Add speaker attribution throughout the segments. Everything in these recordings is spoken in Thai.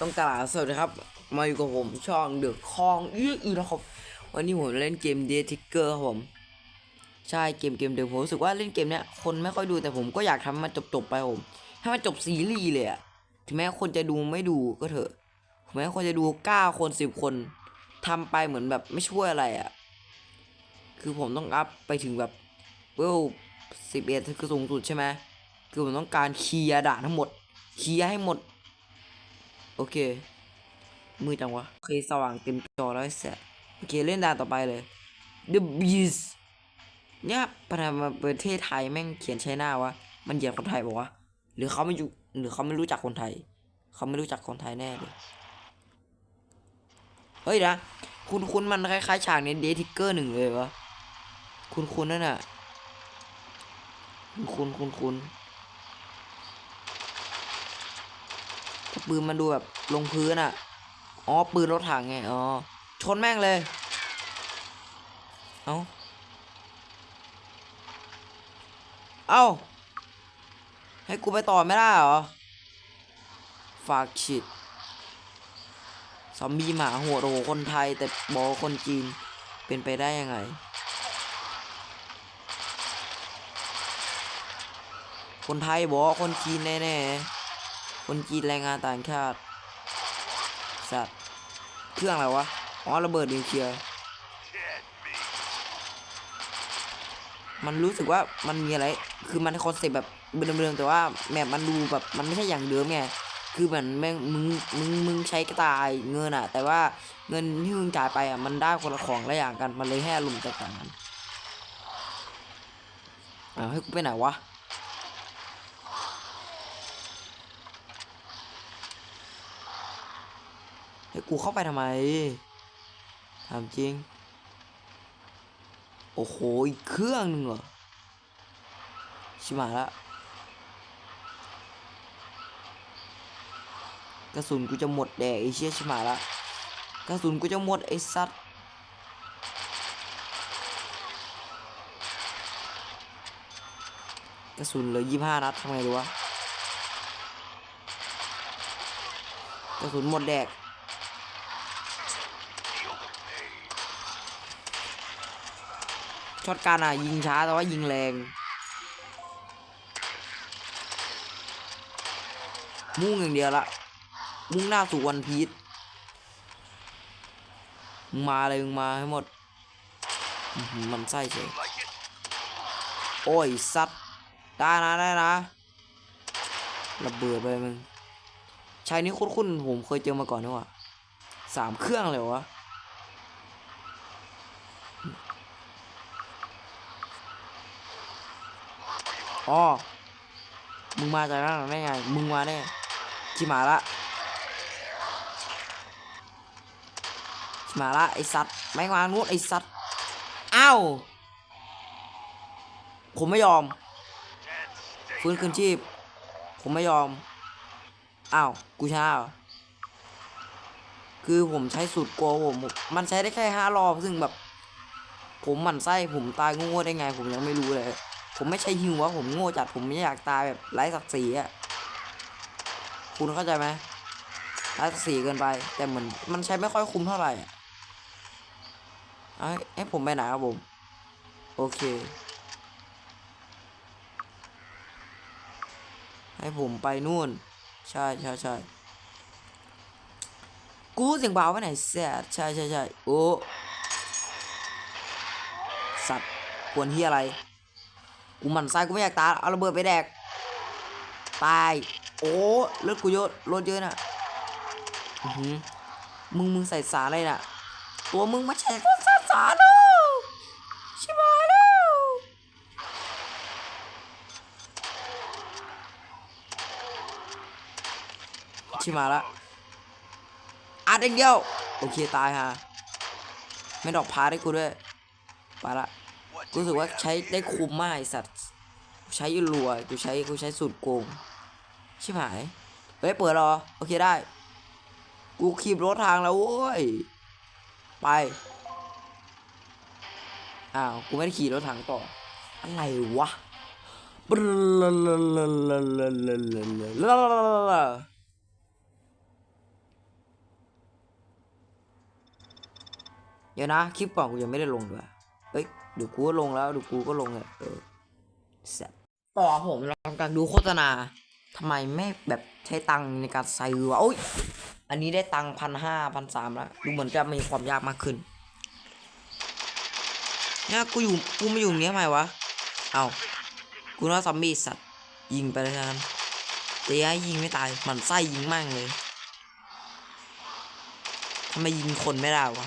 Speaker 1: ต้องกล่าวสวัสดีครับ มาอยู่กับผมช่องเดือดคองเอื้ออนะครับ วันนี้ผมเล่นเกมเดทิกเกอร์ครับผม ใช่เกมเกมเดิมผมรู้สึกว่าเล่นเกมเนี้ยคนไม่ค่อยดูแต่ผมก็อยากทำมันจบๆไปผมให้มันจบซีรีส์เลยอะถึงแม้คนจะดูไม่ดูก็เถอะถึงแม้คนจะดูเก้าคนสิบคนทำไปเหมือนแบบไม่ช่วยอะไรอะคือผมต้องอัพไปถึงแบบเวลสิบเอ็ดคือสูงสุดใช่ไหมคือผมต้องการเคลียร์ด่านทั้งหมดเคลียร์ให้หมด โอเค มือจังวะโอเคสว่างเต็มจอแล้วไอ้แสโอเคเล่นด่านต่อไปเลย The Beast เนี่ยประธานาประเทศไทยแม่งเขียนใช้หน้าวะ มันเหยียดคนไทยบอกว่าวะหรือเขาไม่อยู่หรือเขาไม่รู้จักคนไทย เขาไม่รู้จักคนไทยแน่เลยเฮ้ยนะคุณคุณมันคล้ายๆฉากในเดทิกเกอร์หนึ่งเลยวะคุณคุณนั่นน่ะ คุณคุณคุณคุณ ถ้าปืนมันดูแบบลงพื้นอะ อ๋อ ปืนรถถังไง อ๋อ ชนแม่งเลย เอาเอาให้กูไปต่อไม่ได้เหรอ ฝากฉีดซอมบี้หมาหดโอ้โหคนไทยแต่บอกคนจีนเป็นไปได้ยังไง คนไทยบอกคนจีนแน่ๆ คนจีนแรงงานต่างชาติ สัตว์ เครื่องอะไรวะ อ๋อระเบิดนิวเคลียร์ มันรู้สึกว่ามันมีอะไร คือมันคอนเซ็ปต์แบบเดิมๆแต่ว่าแมปมันดูแบบมันไม่ใช่อย่างเดิมไง คือเหมือนแม่งมึงมึงมึงใช้กระต่ายเงินอะแต่ว่าเงินที่มึงจ่ายไปอะมันได้คนละของละอย่างกัน มันเลยให้อารมณ์แตกต่างกันอ้าวให้กูไปไหนวะ ให้กูเข้าไปทำไมถามจริง โอ้โหอีกเครื่องหนึ่งเหรอ ชิบหาละกระสุนกูจะหมดแดกไอเชี่ยชิบหาละกระสุนกูจะหมดไอสัตว์กระสุนเหลือยี่ห้านัดทำไงดีวะกระสุนหมดแดก ช็อตการอะยิงช้าแต่ว่ายิงแรงมุ่งอย่างเดียวละ มุ่งหน้าสู่วันพีชมาเลยมึงมาให้หมด มันไส้เฉยโอ้ยสัตว์ได้นะได้นะระเบิดไปมึงชายนี้คุ้นๆผมเคยเจอมาก่อนนี่หว่าสามเครื่องเลยวะ อ๋อมึงมาจากนั่นได้ไง มึงมาแน่ขี่หมาละขี่หมาละไอสัตว์ไม่งมานู้ไอสัตว์อ้าวผมไม่ยอม ฟื้นคืนชีพ ผมไม่ยอม อ้าว กูชนะคือผมใช้สูตรโกลัวผม มันใช้ได้แค่ห้ารอบ ซึ่งแบบ ผมหมั่นไส้ผมตายโง่ๆได้ไง ผมยังไม่รู้เลย ผมไม่ใช่หิวว่าผมโง่จัดผมไม่อยากตายแบบไร้ศักดิ์ศรีอะคุณเข้าใจไหมไร้ศักดิ์ศรีเกินไป แต่เหมือนมันใช้ไม่ค่อยคุ้มเท่าไหร่อะเอ้ให้ผมไปไหนครับผม โอเค ให้ผมไปนู่น ใช่ใช่ใช่กูเสียงเบาไปไหนแซดใช่ใช่ใช่โอ้สัตว์ควรที่อะไร กูหมั่นไส้กูไม่อยากตายเอาระเบิดไปแดกตายโอ้เลือดกูเยอะรถเยอะน่ะมึงมึงใส่สารอะไรน่ะ ตัวมึงมาแฉกสาสารแล้วชิบายแล้วชิมาละอัดองเดียว โอเคตายฮะไม่ดอกพาให้กูด้วย ไปละ รู้สึกว่าใช้ได้คุ้มมากสัตว์ ใช้ยูรัวกูใช้กูใช้สูตรโกง ชิบหาย เฮ้ย เปิดรอ โอเคได้ กูขีบรถทางแล้วโว้ย ไป อ้าว กูไม่ได้ขี่รถทางต่อ อะไรวะเดี๋ยวนะ คลิปก่อนกูยังไม่ได้ลงด้วย เอ้ยดี๋ยวกูก็ลงแล้วเดี๋ยวกูก็ลงเลยเออแซ่บต่อผมลองการดูโฆษณาทำไมไม่แบบใช้ตังในการใส่วะโอ้ยอันนี้ได้ตังพันห้าพันสามแล้วดูเหมือนจะมีความยากมากขึ้นเนี่ยกูอยู่กูไม่อยู่เนี้ยทำไมวะเอากูน่าซอมบี้สัตว์ยิงไปเลยนะแต่ยยิงไม่ตายมันไส้ยิงมั่งเลยทำไมยิงคนไม่ได้วะ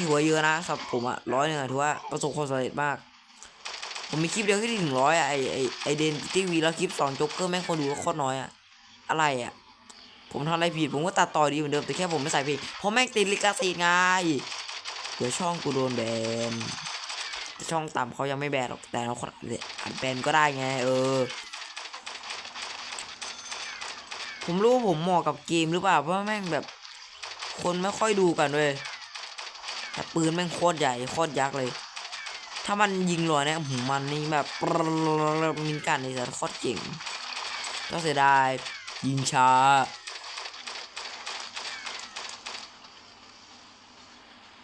Speaker 1: ถือว่าเยอะนะสำหรับผมอะร้อยหนึ่งถือว่าประสบความสำเร็จมาก ผมมีคลิปเดียวที่ถึงร้อยอะไอไอไอเดนทีวีแล้วคลิปสอนจ็กเกอร์แม่งคนดูก็โคตรน้อยอะอะไรอะผมทำอะไรผิดผมก็ตัดต่อดีเหมือนเดิมแต่แค่ผมไม่ใส่เพลงเพราะแม่งติดลิขสิทธิ์ไงเดี๋ยวช่องกูโดนแบนช่องต่ำเขายังไม่แบนหรอกแต่เราคนอัดแบนก็ได้ไง เออ ผมรู้ว่าผมเหมาะกับเกมหรือเปล่าเพราะแม่งแบบ คนไม่ค่อยดูกันเว้ย แต่ปืนแม่งโคตรใหญ่โคตรยักษ์เลย ถ้ามันยิงหลอยเนี่ยหูมันนี่แบบมีการในสารโคตรเก่งก็เสียดายยิงช้า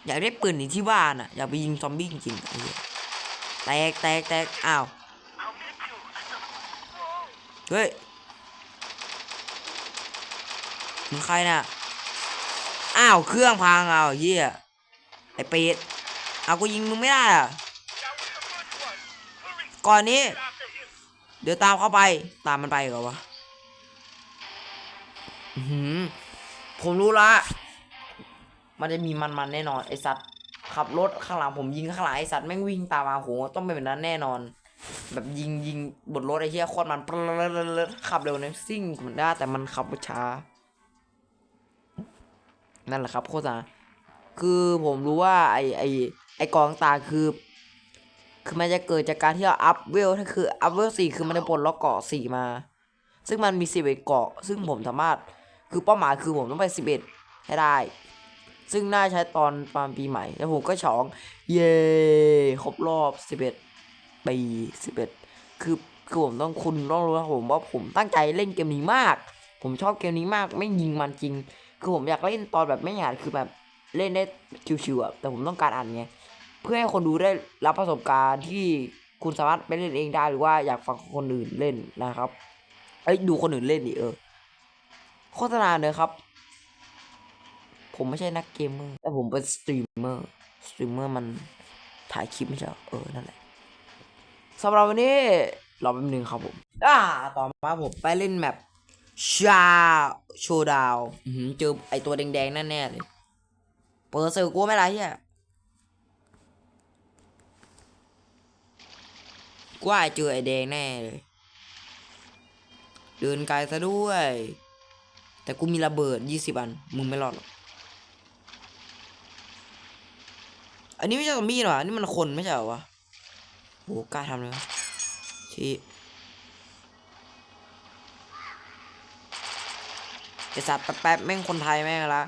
Speaker 1: อยากได้ปืนหนีที่บ้านอะอยากไปยิงซอมบี้จริงๆไอ้เหี้ยแตกแตกแตกอ้าวเฮ้ยมึงใครน่ะ อ้าว เครื่องพังอ้าวเหี้ย ไอ้เป็ดเอากูยิงมึงไม่ได้อะก่อนนี้ เดี๋ยวตามเข้าไป ตามมันไปเหรอวะอื้อหือผมรู้ละ มันจะมีมันมันๆแน่นอนไอสัตว์ขับรถข้างหลังผมยิงข้างหลังไอสัตว์แม่งวิ่งตามมาโหต้องเป็นแบบนั้นแน่นอน แบบยิงยิงบนรถไอเหี้ยโคตรมันขับเร็วเนี่ยซิ่งเหมือนได้แต่มันขับช้านั่นแหละครับโฆษณา คือผมรู้ว่าไอไอไอกองตาคือ คือมันจะเกิดจากการที่เราอัพเวลถ้าคืออัพเวลสี่คือมันจะปลดล็อกเกาะสี่มา ซึ่งมันมีสิบเอ็ดเกาะ ซึ่งผมสามารถคือเป้าหมายคือผมต้องไปสิบเอ็ดให้ได้ ซึ่งน่าใช้ตอนประมาณปีใหม่ แล้วผมก็ฉอง เย้ครบรอบสิบเอ็ดปีสิบเอ็ดคือคือผมต้องคุณต้องรู้นะผมว่าผมตั้งใจเล่นเกมนี้มาก ผมชอบเกมนี้มากไม่ยิงมันจริง คือผมอยากเล่นตอนแบบไม่หยาดคือแบบ เล่นได้ชิวๆอะแต่ผมต้องการอ่านไงเพื่อให้คนดูได้รับประสบการณ์ที่คุณสามารถไปเล่นเองได้หรือว่าอยากฟังคนอื่นเล่นนะครับเอ้ยดูคนอื่นเล่นดิเออโฆษณาเลยครับ ผมไม่ใช่นักเกมเมอร์แต่ผมเป็นสตรีมเมอร์สตรีมเมอร์มันถ่ายคลิปไม่ใช่เอเออนั่นแหละสำหรับวันนี้รอแป๊บนึงครับผมอ่าต่อมาผมไปเล่นแมปชาโชดาวเจอไอตัวแดงๆนั่นแน่เลย เปิดเซอกูไม่ไรเฮียกูว่าเจอไอแดงแน่เลย เดินไกลซะด้วย แต่กูมีระเบิดยี่สิบอัน มึงไม่รอดหรอกอันนี้ไม่ใช่ซอมบี้หรออันนี่มันคนไม่ใช่เหรอวะโหกล้าทำเลยชี้ไอสัตว์แป๊บๆแม่งคนไทยแม่งละ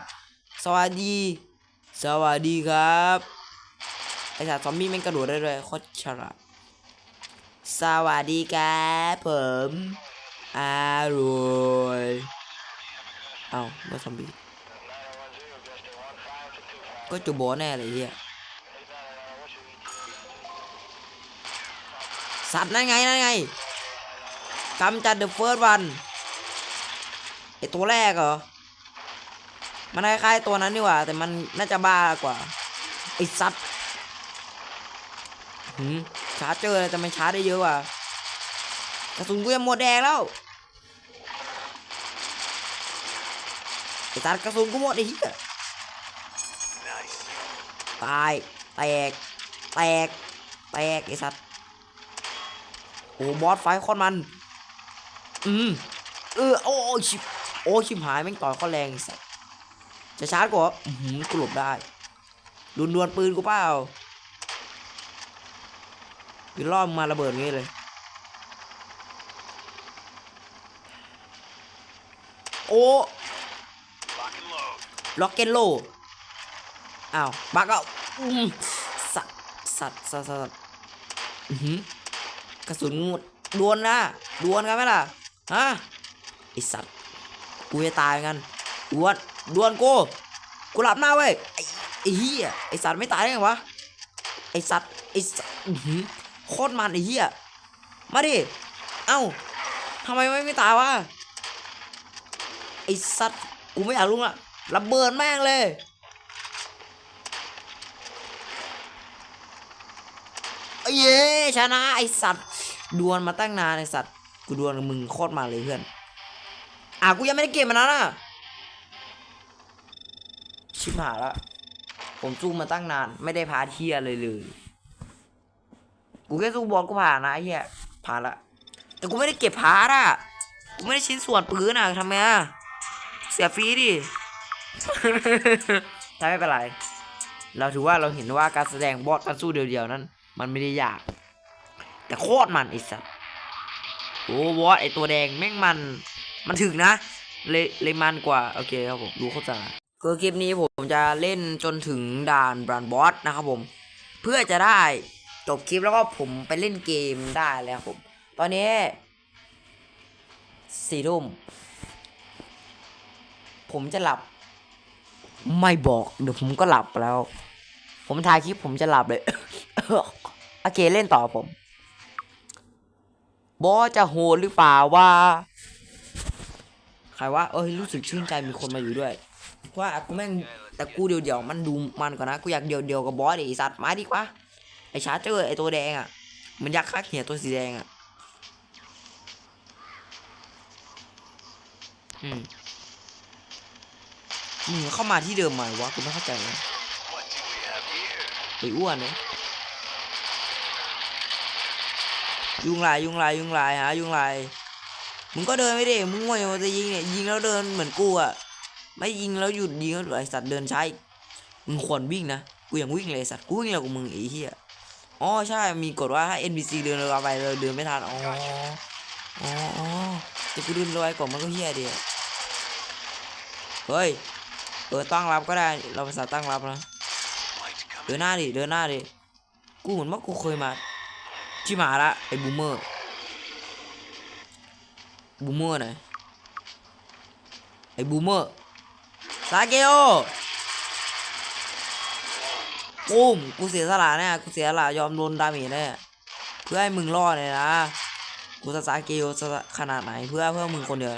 Speaker 1: สวัสดี สวัสดีครับ ไอสัตว์ซอมบี้แม่งกระโดดได้ด้วยโคตรฉลาดสวัสดีครับผมอร่อยเอาแล้วซอมบี้ก็จูโบแน่เลยเฮียสัตว์นั่นไงนั่นไงกำจัดเดอะเฟิร์สวันไอตัวแรกเหรอ มันคล้ายๆตัวนั้นนี่หว่า แต่มันน่าจะบ้ากว่าไอสัตว์หืมชาร์จเจอแต่มันชาร์จได้เยอะกว่ากระสุนกูยังหมดแดงแล้วไอสัตว์กระสุนกูหมดไอ้เหี้ยตายแตกแตกแตกไอสัตว์โอ้บอสไฟคตรมัน อืมเออโอ้ชิบโอ้ชิบหายแม่งต่อยข้อแรงไอ้สัตว์ จะชาร์จกูเหรออื้อหือกูหลบได้ดวลดวลปืนกูเปล่าคือล่อมมาระเบิดงี้เลย โอ้ล็อกเก็ตโลอ้าวบักเอาสัตว์สัตว์สัตว์สัตว์อื้อหือกระสุนหมดดวลนะดวลกันไหมล่ะฮะไอสัตว์กูจะตายเหมือนกันดวล ดวลกูกูหลับหน้าเว้ยไอ้ไอ้เหี้ยไอสัตว์ไม่ตายได้ไงวะไอสัตว์ไอสัตว์โคตรมันไอเหี้ยมาดิเอ้าทำไมไม่ไม่ตายวะไอสัตว์กูไม่อยากรู้ละระเบิดแม่งเลยเอ้ยเย้ชนะไอสัตว์ดวลมาตั้งนานไอสัตว์กูดวลกับมึงโคตรมาเลยเพื่อนอะกูยังไม่ได้เก็บมันนะน่ะ ชิบหายละผมสู้มาตั้งนาน ไม่ได้พาเทียเลยเลย กูแค่สู้บอลกูผ่านนะไอ้เหี้ยผ่านละ แต่กูไม่ได้เก็บพาร์ทอะกูไม่ได้ชิ้นส่วนปืนอะทำไมอะเสียฟรีดิถ้าไม่เป็นไร เราถือว่าเราเห็นว่าการแสดงบอสการสู้เดียวๆนั้น มันไม่ได้ยาก แต่โคตรมันไอ้สัสโอ้บอสไอตัวแดงแม่งมัน มันถึงนะ เลยเลยมันกว่า โอเคครับผมดูเข้าใจ คือคลิปนี้ผมจะเล่นจนถึงด่านบรานบอสนะครับผม เพื่อจะได้จบคลิปแล้วก็ผมไปเล่นเกมได้แล้วครับผม ตอนนี้สี่ทุ่มผมจะหลับ ไม่บอกเดี๋ยวผมก็หลับแล้ว ผมถ่ายคลิปผมจะหลับเลยโอเคเล่นต่อผม บอสจะโหดหรือเปล่าว่า ใครว่า เอ้ยรู้สึกชื่นใจมีคนมาอยู่ด้วย ว่ากูแม่งแต่กูเดียวเดียวๆมันดูมันกว่านะกูอยากเดียวเดียวๆกับบอสดิไอสัตว์มาดีกว่าไอ้ชาร์เจอร์ไอตัวแดงอะมันยักษ์คักเหียตัวสีแดงอะอืมมึงเข้ามาที่เดิมใหม่วะกูไม่เข้าใจเลยไปอ้วนเลยยุงลายยุงลายยุงลายหายุงลายมึงก็เดินไม่ได้มึงว่าจะยิงเนี่ยยิงแล้วเดินเหมือนกูอะ ไม่ยิงแล้วหยุดยิงแล้วไอสัตว์เดินใช้มึงควรวิ่งนะกูยังวิ่งเลยสัตว์กูวิ่งเร็วกว่ามึงไอ้เหี้ยอ๋อใช่มีกฎว่าถ้า NPC เดินเร็วไปเราเดินไม่ทันอ๋ออ๋ออ๋อแต่กูเดินเร็วไปก่อนมันก็เหี้ยดิเฮ้ยเออตั้งรับก็ได้เราภาษาตั้งรับนะเดินหน้าดิเดินหน้าดิกูเหมือนว่ากูเคยมาชิมาละไอ้บูมเมอร์บูมเมอร์ไหนไอ้บูมเมอร์ ซาเกโอปุ้มกูเสียสละแน่กูเสียสละยอมโดนดาเมจแน่เพื่อให้มึงรอดเลยนะกูจะซาเกโอขนาดไหนเพื่อเพื่อมึงคนเดียว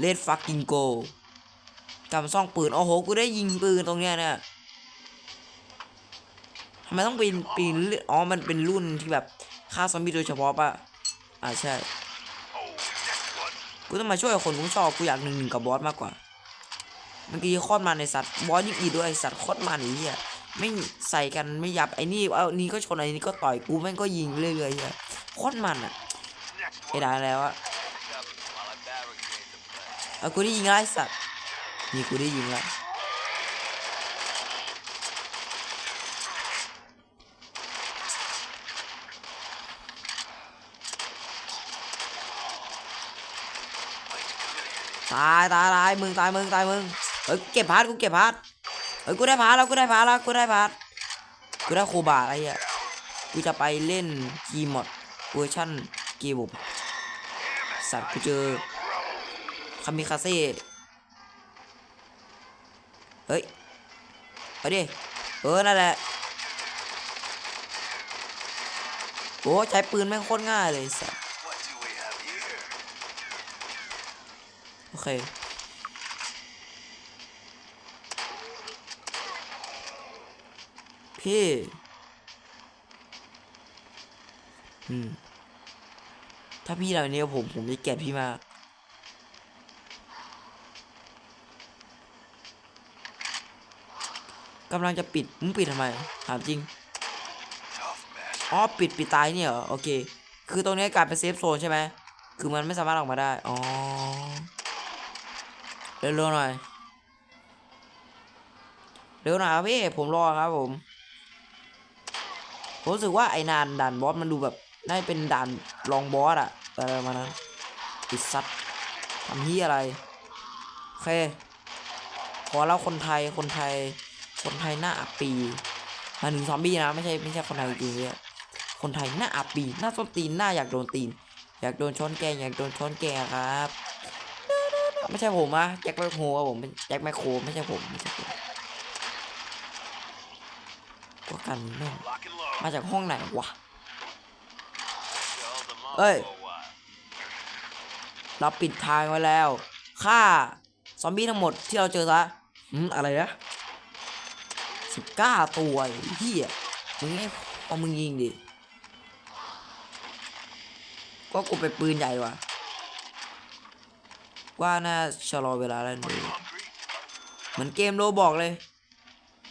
Speaker 1: เลดฟักกิงโกจำซ่องปืนโอ้โหกูได้ยิงปืนตรงเนี้ยเนี่ยทำไมต้องปีนปีนเลือดอ๋อมันเป็นรุ่นที่แบบฆ่าซอมบี้โดยเฉพาะปะอ่าใช่กูต้องมาช่วยคนกูชอบกูอยากหนึ่งกับบอสมากกว่า มื่อกี้โคตรมันในสัตว์บอสยิ่งอีกด้วยไอสัตว์โคตรมันไอ้เหี้ยไม่ใส่กันไม่ยับไอ้นี่เอานี่ก็ชนไอ้นี่ก็ต่อยกูแม่งก็ยิงเรื่อยๆเหี้ยโคตรมันอะไอ้ได้แล้วอะเอากูได้ยิงแล้วไอ้สัตว์นี่กูได้ยิงแล้วตายตายตายมึงตายมึงตายมึง เฮ้ยเก็บพาร์ทกูเก็บพาร์ทเฮ้ยกูได้พาร์ทแล้วกูได้พาร์ทแล้วกูได้พาร์ทกูได้โคบาอะไรอะกูจะไปเล่นกีมอดเวอร์ชั่นเกมบุบสัตว์กูเจอคามิคาเซ่เฮ้ยไปดิเออนั่นแหละโอ้ใช้ปืนแม่งโคตรง่ายเลยสัตว์โอเค พี่อืมถ้าพี่ทำแบบนี้กับผมผมจะเกลียดพี่มากกำลังจะปิด มึงปิดทำไม ถามจริง อ๋อ ปิดปิดตายเนี่ยเหรอ โอเค คือตรงนี้กลายเป็นเซฟโซนใช่ไหม คือมันไม่สามารถออกมาได้ อ๋อ เร็วๆหน่อย เร็วหน่อยครับพี่ ผมรอครับผม ผมรู้สึกว่าไอ้นานด่านบอสมันดูแบบน่าจะเป็นด่านรองบอสอะอะไรประมาณนั้นไอิสัตว์ทำเฮียอะไรโอเคขอแล้วคนไทยคนไทย คนไทยหน้าอับปีมาถึงซอมบี้นะไม่ใช่ไม่ใช่คนไทยจริงๆเนี่ยคนไทยหน้าอับปีหน้าส้นตีนหน้าอยากโดนตีน อยากโดนช้อนแกงอยากโดนช้อนแกงครับ ไม่ใช่ผมอะแจ็คแมคโฮครผมเป็นแจ็คแมคโฮไม่ใช่ผมไม่ใช่ผมตัว กันแม่ง
Speaker 2: Lock and load.
Speaker 1: มาจากห้องไหนวะ
Speaker 2: Show them up
Speaker 1: Hey.
Speaker 2: for a while.
Speaker 1: เราปิดทางไว้แล้วฆ่าซอมบี้ทั้งหมดที่เราเจอซะอืมอะไรนะสิบเก้าตัวไอ้เฮียมึงไงเอามึงยิงดิ ก็กูไปปืนใหญ่ดีกว่ะว่าน่าชะลอเวลาแล้วดู
Speaker 2: Hungry?
Speaker 1: เหมือนเกมโรบอกเลย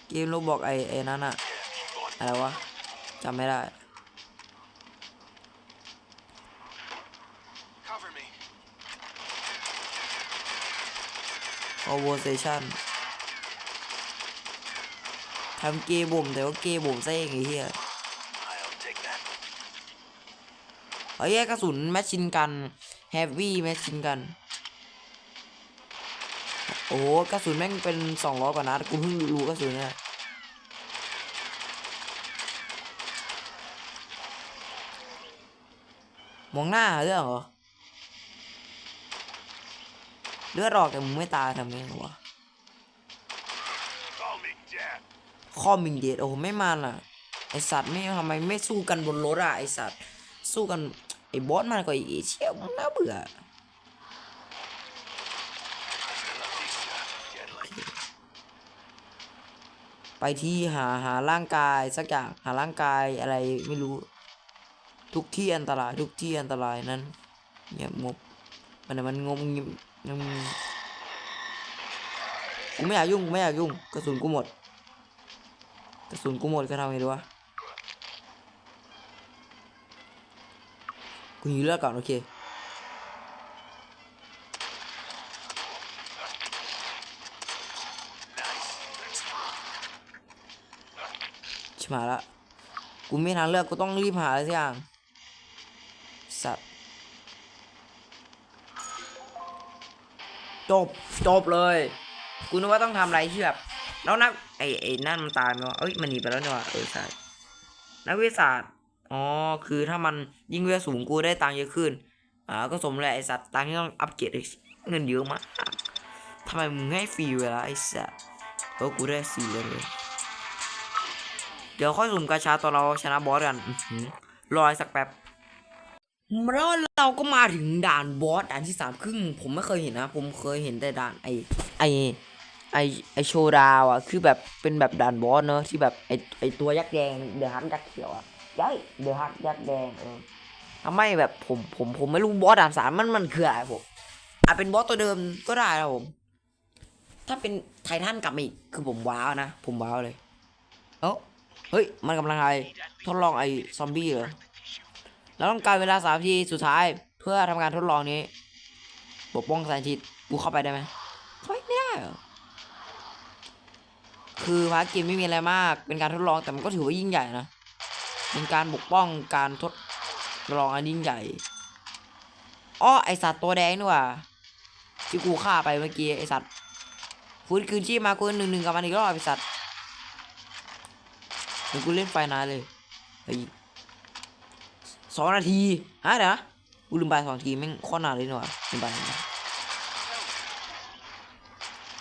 Speaker 1: เกมโรบอกไอ้ไอ้นั่นอะ
Speaker 2: Yeah, keep on.
Speaker 1: อะไรวะจำไม่ได้
Speaker 2: Cover me.
Speaker 1: conversation ทำเกย์บ่มแต่ว่าเกย์บ่มซะเองไอ้เหี้ย
Speaker 2: I'll take that.
Speaker 1: เฮ้ยกระสุนแมชชินกันแฮฟวี่แมชชินกันโอ้โหกระสุนแม่งเป็นสองร้อยกว่านัดกูเพิ่งรู้กระสุนเนี่ย มองหน้าเรื่องเหรอเลือดออกแต่มึงไม่ตายทำไงวะ
Speaker 2: Call me dead.
Speaker 1: ข้อมิงเดดโอ้โหไม่มันอะไอสัตว์ไม่ทำไมไม่สู้กันบนรถอะไอสัตว์สู้กันไอบอสมันกว่าอีกไอเชี่ยมันน่าเบื่อไปที่หาหาร่างกายสักอย่างหาร่างกายอะไรไม่รู้ ทุกที่อันตรายทุกที่อันตรายนั้นเงียบงบมันมันงงงิบงกูไม่อยากยุ่งกูไม่อยากยุ่งกระสุนกูหมดกระสุนกูหมดก็ทำไงดีวะกูยิงเลือดก่อนโอเคชิบหาละกูไม่ทางเลือกกูต้องรีบหาอะไรสักอย่าง สัตว์จบจบเลย กูนึกว่าต้องทำอะไรที่แบบแล้วนักไอ้ไอ้นั่นมันตายไหมวะเอ้ยมันหนีไปแล้วเนี่ยว่ะเออใช่นักวิทยาศาสตร์อ๋อคือถ้ามันยิ่งเวลสูงกูได้ตังค์เยอะขึ้นอ่าก็สมแหละไอสัตว์ตังค์ที่ต้องอัปเกรดเงินเยอะมากทำไมมึงให้ฟรีเวลาไอสัตว์เออกูได้สี่เลยเดี๋ยวค่อยสุ่มกาชาตอนเราชนะบอสกันอื้อหือรอสักแป๊บ แล้วเราก็มาถึงด่านบอสด่านที่สามครึ่ง ผมไม่เคยเห็นนะ ผมเคยเห็นแต่ด่านไอไอไอไอโชว์ดาวอะคือแบบเป็นแบบด่านบอสเนอะที่แบบไอไอตัวยักษ์แดงเดือดฮักยักษ์เขียวอะยัยเดือดฮักยักษ์แดงเออทำไมแบบผมผมผมไม่รู้บอสด่านสามมันมันคืออะไรผมอาจเป็นบอสตัวเดิมก็ได้นะผมถ้าเป็นไททันกลับมาอีกคือผมว้าวนะ ผมว้าวเลย เอ้าเฮ้ย มันกำลังอะไอทดลองไอซอมบี้เหรอ แล้วต้องการเวลาสามทีสุดท้ายเพื่อทำการทดลองนี้ปกป้องสงอาทิตกูเข้าไปได้ไหมเข้าไปไม่ได้คือภารกิจไม่มีอะไรมาก เป็นการทดลองแต่มันก็ถือว่ายิ่งใหญ่นะเป็นการปกป้องการทดลองอันยิ่งใหญ่อ้อไอสัตว์ตัวแดงนี่ว่าที่กูฆ่าไปเมื่อกี้ไอสัตว์ฟื้นคืนชีพมากูหนึ่งหนึ่งกับมันอีกรอบไอสัตว์เดี๋ยวกูเล่นไฟนานเลยเฮ้ย สองนาทีฮะเดี๋ยวกูลืมไปสองนาทีแม่งโคตรนานเลยนี่หว่าลืมไป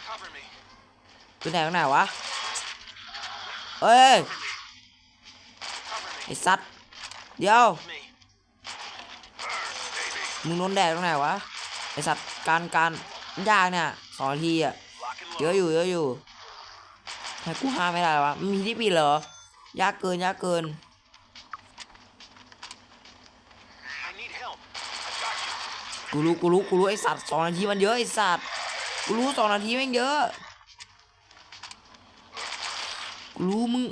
Speaker 2: Cover me.
Speaker 1: เป็นไหนตรงไหนวะเอ้ยไอ
Speaker 2: me.
Speaker 1: สัตว์เดี๋ยวมึงโดนแดดตรงไหนวะไอสัตว์การการยากเนี่ยสองนาทีอะเยอะอยู่เยอะอยู่ทำไมกูห้าไม่ได้วะมีที่ปิดเหรอยากเกินยากเกิน กูรู้กูรู้กูรู้ไอสัตว์สองนาทีมันเยอะไอสัตว์กูรู้สองนาทีแม่งเยอะกูรู้มึง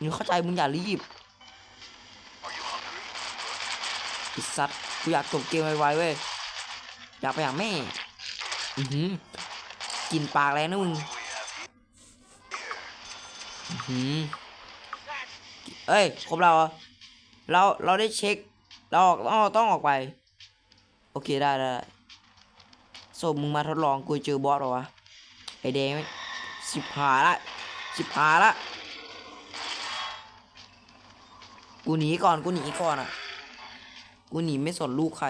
Speaker 1: มึงเข้าใจมึงอย่ารีบไอสัตว์กูอยากจบเกมไวๆเว้ยอยากไปหางแม่อือหือกินปากแรงนะมึง
Speaker 2: We have here.
Speaker 1: หืมเอ้ยครบเราเรอเราเราได้เช็คเราออกต้องต้องออกไป โอเคได้ได้ได้สมมึงมาทดลองกูเจอบอสหรอวะไอแดงไหมสิบหาละสิบหาละกูหนีก่อนกูหนีก่อนอะกูหนีไม่สนลูกใคร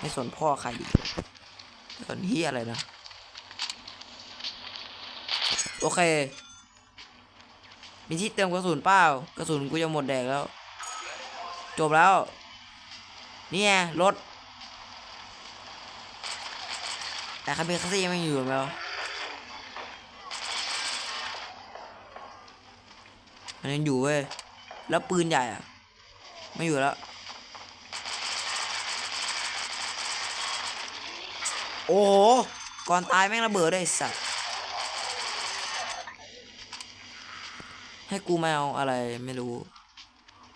Speaker 1: ไม่สนพ่อใครดิสนเฮียอะไรนะโอเค มีที่เติมกระสุนเปล่ากระสุนกูจะหมดแดกแล้ว จบแล้ว นี่ไงรถ แต่คาเบคซี่ยังไม่อยู่ไหมวมันยังอยู่เว้ย แล้วปืนใหญ่อะไม่อยู่แล้ว โอ้โห ก่อนตายแม่งระเบิดได้สัตว์ ให้กูมาเอาอะไรไม่รู้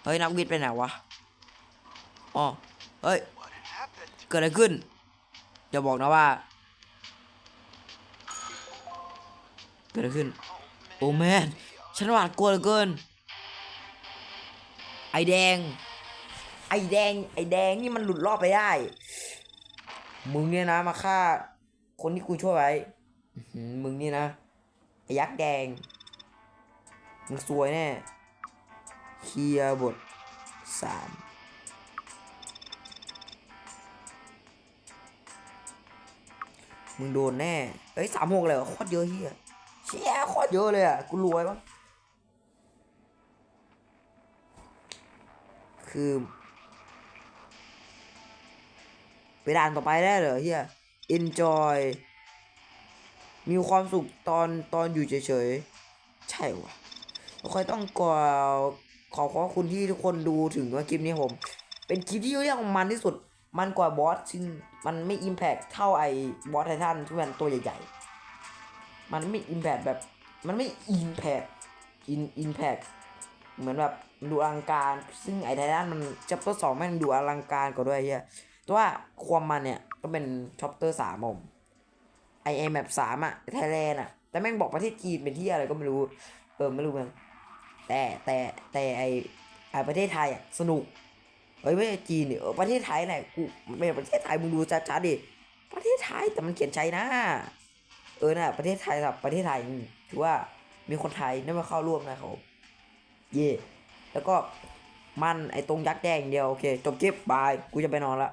Speaker 1: เฮ้ย นักวิทย์ไปไหนวะ อ๋อ เฮ้ย เกิดอะไรขึ้น อย่าบอกนะว่า กิดอะไรขึ้น โอ้แมนฉันหวาดกลัวเหลือเกิน ไอแดง ไอแดง ไอแดงนี่มันหลุดรอดไปได้ มึงเนี่ยนะมาฆ่า คนที่กูช่วยไว้ มึงนี่นะไอยักษ์แดง มึงซวยแน่เคลียบทสามมึงโดนแน่ เอ้ยสามหกเลยโคตรเยอะเฮีย เชี่ยโคตรเยอะเลยอะ กูรวยปะคือไปด่านต่อไปได้เหรอเฮีย enjoy มีความสุขตอนตอนอยู่เฉยๆ ใช่วะเราค่อยต้องกอขอขอบคุณที่ทุกคนดูถึงว่าคลิปนี้ผม เป็นคลิปที่เรียกมันที่สุด มันกว่าบอสซึ่งมันไม่อิมแพกเท่าไอ้บอสไททันที่มันตัวใหญ่ๆ มันไม่อิมแพกแบบ มันไม่อิมแพกอินอิมแพกเหมือนแบบดูอลังการ ซึ่งไอ้ไททันมันจัปเตอร์สองแม่งดูอลังการกว่าด้วยเฮียแต่ว่าความมันเนี่ยก็เป็นชัปเตอร์สามผมไอไอแมปสามอะไทยแลนด์อะแต่แม่งบอกประเทศจีนเป็นที่อะไรก็ไม่รู้ เออไม่รู้เหมือนกันแต่แต่แต่ไอไอประเทศไทยอะสนุกเฮ้ยไม่ใช่จีนเนี่ยประเทศไทยเนี่ยกูไม่ประเทศไทยมึงดูชัดๆดิประเทศไทยแต่มันเขียนไชนะ เออน่ะประเทศไทยกับประเทศไทยถือว่ามีคนไทยได้มาเข้าร่วมนะครับเย่แล้วก็มันไอตรงยักษ์แดงอย่างเดียวโอเคจบคลิปบายกูจะไปนอนละ